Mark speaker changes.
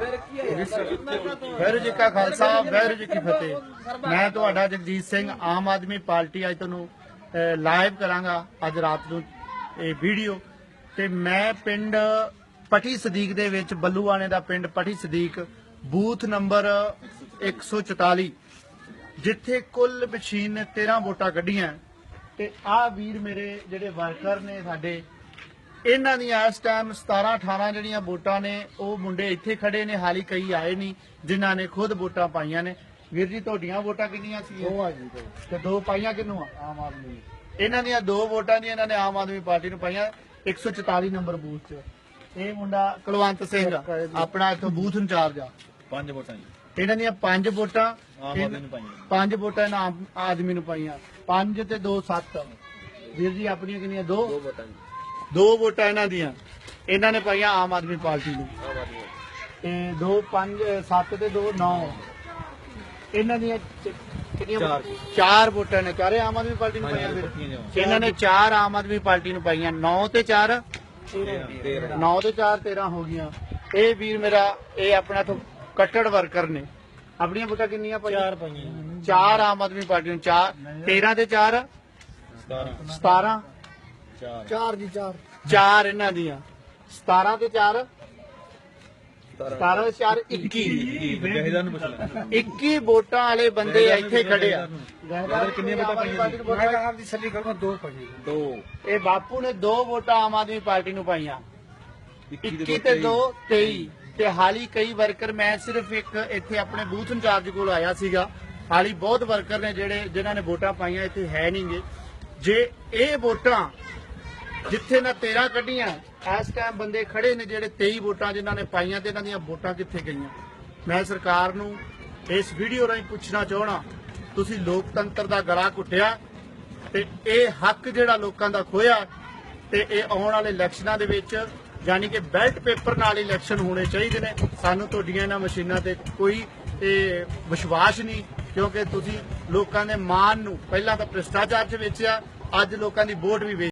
Speaker 1: ਵਾਹਿਗੁਰੂ ਜੀ ਕਾ ਖਾਲਸਾ ਵਾਹਿਗੁਰੂ ਜੀ ਕੀ ਫਤਿਹ। ਮੈਂ ਤੁਹਾਡਾ ਜਗਜੀਤ ਸਿੰਘ ਆਮ ਆਦਮੀ ਪਾਰਟੀ ਅੱਜ ਤੁਹਾਨੂੰ ਲਾਈਵ ਕਰਾਂਗਾ ਅੱਜ ਰਾਤ ਨੂੰ ਇਹ ਵੀਡੀਓ ਤੇ ਮੈਂ ਪਿੰਡ ਪਟੀ ਸਦੀਕ ਦੇ ਵਿੱਚ ਬੱਲੂਆਣੇ ਦਾ ਪਿੰਡ ਪਟੀ ਸਦੀਕ ਬੂਥ ਨੰਬਰ 144 ਜਿੱਥੇ ਕੁੱਲ ਮਸ਼ੀਨ ਨੇ 13 ਵੋਟਾਂ ਕੱਢੀਆਂ। ਤੇ ਆਹ ਵੀਰ ਮੇਰੇ ਜਿਹੜੇ ਵਰਕਰ ਨੇ ਸਾਡੇ ਇਹਨਾਂ ਦੀਆਂ ਇਸ ਟਾਈਮ 17 18 ਜਿਹੜੀਆਂ ਵੋਟਾਂ ਨੇ ਉਹ ਮੁੰਡੇ ਇੱਥੇ ਖੜੇ ਨੇ ਹਾਲੀ ਕਈ ਆਏ ਨਹੀਂ ਜਿਨ੍ਹਾਂ ਨੇ ਖੁਦ ਵੋਟਾਂ ਪਾਈਆਂ ਨੇ। ਵੀਰ ਜੀ ਤੁਹਾਡੀਆਂ ਵੋਟਾਂ ਕਿੰਨੀਆਂ ਸੀ
Speaker 2: ਦੋ ਆ ਜੀ ਦੋ।
Speaker 1: ਤੇ ਦੋ ਪਾਈਆਂ ਕਿੰਨੂੰ ਆ?
Speaker 2: ਆਮ ਆਦਮੀ
Speaker 1: ਇਹਨਾਂ ਦੀਆਂ ਦੋ ਵੋਟਾਂ ਦੀਆਂ ਇਹਨਾਂ ਨੇ ਆਮ ਆਦਮੀ ਪਾਰਟੀ ਨੂੰ ਪਾਈਆਂ 144 ਨੰਬਰ ਬੂਥ 'ਚ। ਇਹ ਮੁੰਡਾ ਕੁਲਵੰਤ ਸਿੰਘ ਆਪਣਾ ਇੱਥੋਂ ਬੂਥ ਇੰਚਾਰਜ ਆ।
Speaker 3: ਪੰਜ ਵੋਟਾਂ ਜੀ।
Speaker 1: ਇਹਨਾਂ ਦੀਆਂ ਪੰਜ ਵੋਟਾਂ
Speaker 3: ਆਮ ਆਦਮੀ ਨੂੰ ਪਾਈਆਂ।
Speaker 1: ਪੰਜ ਵੋਟਾਂ ਇਹਨਾਂ ਆਮ ਆਦਮੀ ਨੂੰ ਪਾਈਆਂ। ਪੰਜ ਤੇ ਦੋ ਸੱਤ। ਵੀਰ ਜੀ ਆਪਣੀਆਂ ਕਿੰਨੀਆਂ? ਦੋ?
Speaker 2: ਦੋ ਵੋਟਾਂ ਜੀ।
Speaker 1: ਦੋ ਵੋਟਾਂ ਇਹਨਾਂ ਦੀਆਂ। ਇਹਨਾਂ ਨੇ ਪਾਈਆਂ ਆਮ ਆਦਮੀ ਪਾਰਟੀ ਨੂੰ। ਤੇ ਦੋ ਪੰਜ ਸੱਤ ਤੇ ਦੋ ਨੌ। ਇਹਨਾਂ ਦੀਆਂ ਚ- ਕਿੰਨੀਆਂ
Speaker 3: ਚਾਰ।
Speaker 1: ਵੋਟਾਂ ਨੇ। ਚਾਰੇ ਆਮ ਆਦਮੀ ਪਾਰਟੀ ਨੂੰ ਪਾਈਆਂ ਫਿਰ। ਇਹਨਾਂ ਨੇ ਚਾਰ ਆਮ ਆਦਮੀ ਪਾਰਟੀ ਨੂੰ ਪਾਈਆਂ। 9 ਤੇ 4
Speaker 3: ਤੇਰਾਂ।
Speaker 1: 9 ਤੇ 4 13 ਹੋ ਗਈਆਂ। ਇਹ ਵੀਰ ਮੇਰਾ ਇਹ ਆਪਣਾ ਤੋਂ ਕੱਟੜ ਵਰਕਰ ਨੇ। ਆਪਣੀਆਂ ਵੋਟਾਂ ਕਿੰਨੀਆਂ ਪਾਈਆਂ?
Speaker 3: ਚਾਰ ਪਾਈਆਂ।
Speaker 1: ਚਾਰ ਆਮ ਆਦਮੀ ਪਾਰਟੀ ਨੂੰ। ਚਾਰ। 13 ਤੇ 4
Speaker 3: ਸਤਾਰਾਂ।
Speaker 1: 17
Speaker 3: ਚਾਰ।
Speaker 2: ਚਾਰ ਜੀ ਚਾਰ।
Speaker 1: ਚਾਰ ਇਹਨਾਂ ਦੀਆਂ। 17 ਤੇ 4 17 ਤੇ 4 21
Speaker 3: ਜਹੇਦਾਰ ਨੂੰ ਪੁੱਛ ਲੈ
Speaker 1: 21 ਵੋਟਾਂ ਵਾਲੇ ਬੰਦੇ ਇੱਥੇ ਖੜੇ ਆ।
Speaker 3: ਜਹੇਦਾਰ ਕਿੰਨੀਆਂ ਵੋਟਾਂ ਪਾਈਆਂ ਜੀ?
Speaker 2: ਮੈਂ ਕਿਹਾ ਆਪ ਦੀ ਸੱਲੀ ਕਰੋ ਦੋ ਭਾਜੀ
Speaker 3: ਦੋ।
Speaker 1: ਇਹ ਬਾਪੂ ਨੇ ਦੋ ਵੋਟਾਂ ਆਮ ਆਦਮੀ ਪਾਰਟੀ ਨੂੰ ਪਾਈਆਂ।
Speaker 3: 21
Speaker 1: 21 ਤੇ 2 23 ਤੇ ਹਾਲੀ ਕਈ ਵਰਕਰ ਮੈਂ ਸਿਰਫ ਇੱਕ ਇੱਥੇ ਆਪਣੇ ਬੂਥ ਇੰਚਾਰਜ ਕੋਲ ਆਇਆ ਸੀਗਾ। ਹਾਲੀ ਬਹੁਤ ਵਰਕਰ ਨੇ ਜਿਹੜੇ ਜਿਨ੍ਹਾਂ ਨੇ ਵੋਟਾਂ ਪਾਈਆਂ ਇੱਥੇ ਹੈ ਨਹੀਂਗੇ ਜੇ ਇਹ ਵੋਟਾਂ ਜਿੱਥੇ ਨਾ 13 ਕੱਢੀਆਂ, ਇਸ ਟਾਈਮ ਬੰਦੇ ਖੜੇ ਨੇ ਜਿਹੜੇ 23 ਵੋਟਾਂ ਜਿਨ੍ਹਾਂ ਨੇ ਪਾਈਆਂ ਤੇ ਇਹਨਾਂ ਦੀਆਂ ਵੋਟਾਂ ਕਿੱਥੇ ਗਈਆਂ। ਮੈਂ ਸਰਕਾਰ ਨੂੰ ਇਸ ਵੀਡੀਓ ਰਾਹੀਂ ਪੁੱਛਣਾ ਚਾਹਣਾ ਤੁਸੀਂ ਲੋਕਤੰਤਰ ਦਾ ਗਲਾ ਘੁੱਟਿਆ ਤੇ ਇਹ ਹੱਕ ਜਿਹੜਾ ਲੋਕਾਂ ਦਾ ਖੋਇਆ ਤੇ ਇਹ ਆਉਣ ਵਾਲੇ ਇਲੈਕਸ਼ਨਾਂ ਦੇ ਵਿੱਚ ਯਾਨੀ ਕਿ ਬੈਲਟ ਪੇਪਰ ਨਾਲ ਇਲੈਕਸ਼ਨ ਹੋਣੇ ਚਾਹੀਦੇ ਨੇ। ਸਾਨੂੰ ਤੁਹਾਡੀਆਂ ਇਹਨਾਂ ਮਸ਼ੀਨਾਂ ਤੇ ਕੋਈ ਇਹ ਵਿਸ਼ਵਾਸ ਨਹੀਂ, ਕਿਉਂਕਿ ਤੁਸੀਂ ਲੋਕਾਂ ਦੇ ਮਾਨ ਨੂੰ ਪਹਿਲਾਂ ਤਾਂ ਭ੍ਰਿਸ਼ਟਾਚਾਰ 'ਚ ਵੇਚਿਆ, ਅੱਜ ਲੋਕਾਂ ਦੀ ਵੋਟ ਵੀ ਵੇਚ